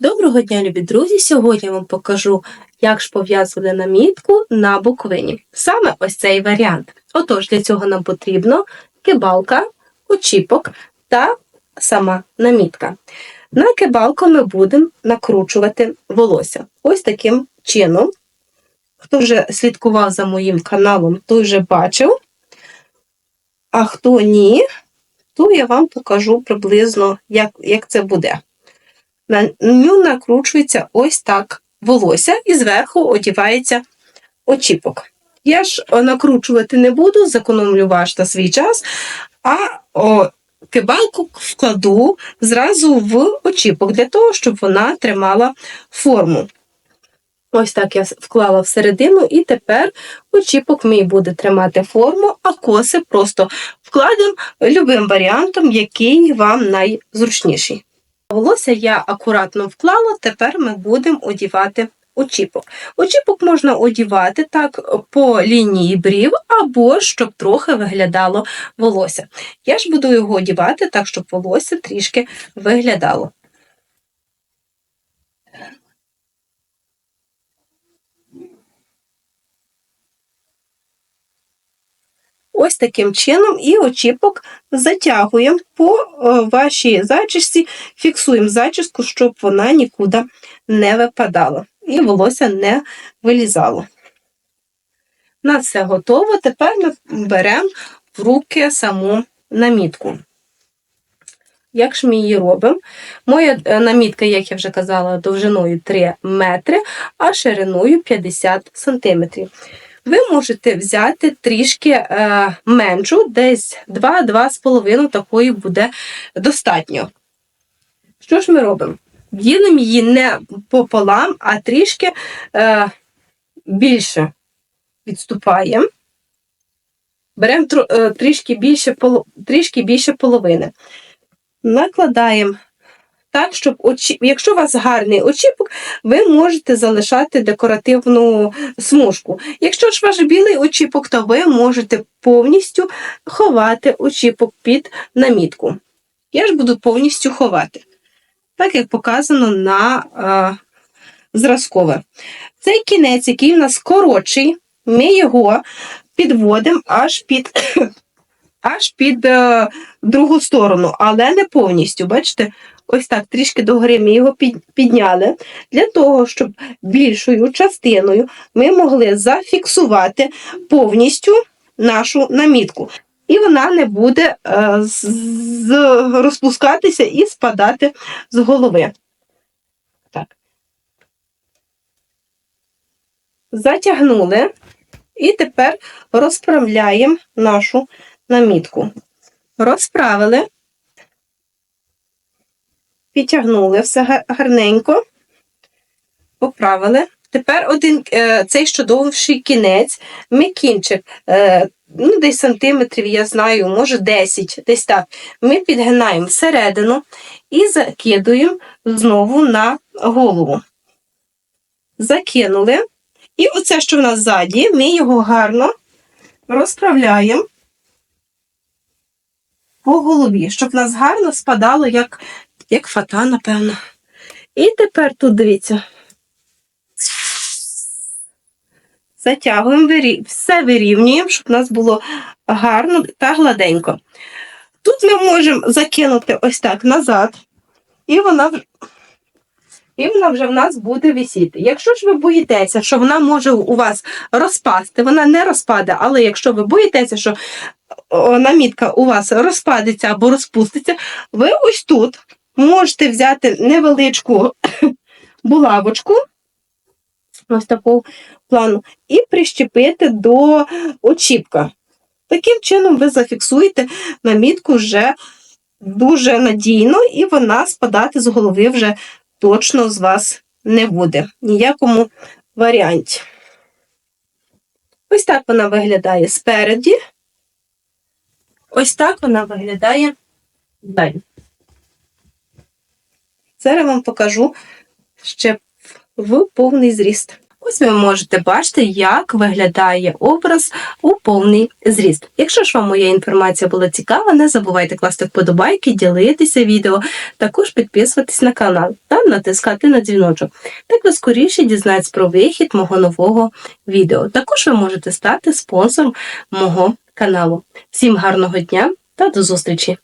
Доброго дня, любі друзі! Сьогодні я вам покажу, як ж пов'язувати намітку на буквині. Саме ось цей варіант. Отож, для цього нам потрібно кибалка, очіпок та сама намітка. На кибалку ми будемо накручувати волосся. Ось таким чином. Хто вже слідкував за моїм каналом, той вже бачив. А хто ні, то я вам покажу приблизно, як, як це буде. На ню накручується ось так волосся і зверху одівається очіпок. Я ж накручувати не буду, зекономлю ваш та свій час, а о, кибалку вкладу зразу в очіпок для того, щоб вона тримала форму. Ось так я вклала всередину, і тепер очіпок мій буде тримати форму, а коси просто вкладемо любим варіантом, який вам найзручніший. Волосся я акуратно вклала, тепер ми будемо одівати очіпок. Очіпок можна одівати так по лінії брів, або щоб трохи виглядало волосся. Я ж буду його одівати так, щоб волосся трішки виглядало. Ось таким чином і очіпок затягуємо по вашій зачісці, фіксуємо зачіску, щоб вона нікуди не випадала і волосся не вилізало. У нас все готово. Тепер ми беремо в руки саму намітку. Як ж ми її робимо? Моя е, намітка, як я вже казала, довжиною 3 метри, а шириною 50 сантиметрів ви можете взяти трішки е, меншу, десь 2-2,5 такої буде достатньо. Що ж ми робимо? Ділимо її не пополам, а трішки е, більше відступаємо. Беремо е, трішки більше, трішки більше половини. Накладаємо так, щоб очі... якщо у вас гарний очіпок, ви можете залишати декоративну смужку. Якщо ж ваш білий очіпок, то ви можете повністю ховати очіпок під намітку. Я ж буду повністю ховати, так як показано на а, зразкове. Цей кінець, який у нас коротший, ми його підводимо аж під. Аж під е, другу сторону, але не повністю. Бачите, ось так трішки догори ми його підняли, для того, щоб більшою частиною ми могли зафіксувати повністю нашу намітку. І вона не буде е, з, розпускатися і спадати з голови. Так. Затягнули і тепер розправляємо нашу намітку. Розправили підтягнули все гарненько, поправили. Тепер один е, цей що довший кінець, ми кінчик, е, ну, десь сантиметрів, я знаю, може 10, десь так. Ми підгинаємо всередину і закидуємо знову на голову. Закинули. І оце, що в нас ззаді, ми його гарно розправляємо по голові, щоб в нас гарно спадало, як як фата, напевно. І тепер тут дивіться. Затягуємо, все вирівнюємо, щоб у нас було гарно та гладенько. Тут ми можемо закинути ось так назад, і вона і вона вже в нас буде висіти. Якщо ж ви боїтеся, що вона може у вас розпасти, вона не розпаде, але якщо ви боїтеся, що намітка у вас розпадеться або розпуститься, ви ось тут можете взяти невеличку булавочку, ось такого плану, і прищепити до очіпка. Таким чином, ви зафіксуєте намітку вже дуже надійно, і вона спадати з голови вже точно з вас не буде. Ніякому варіанті. Ось так вона виглядає спереді. Ось так вона виглядає далі. Зараз вам покажу ще в повний зріст. Ось ви можете бачити, як виглядає образ у повний зріст. Якщо ж вам моя інформація була цікава, не забувайте класти вподобайки, ділитися відео, також підписуватись на канал та натискати на дзвіночок. Так ви скоріше дізнаєтесь про вихід мого нового відео. Також ви можете стати спонсором мого каналу. Всім гарного дня та до зустрічі!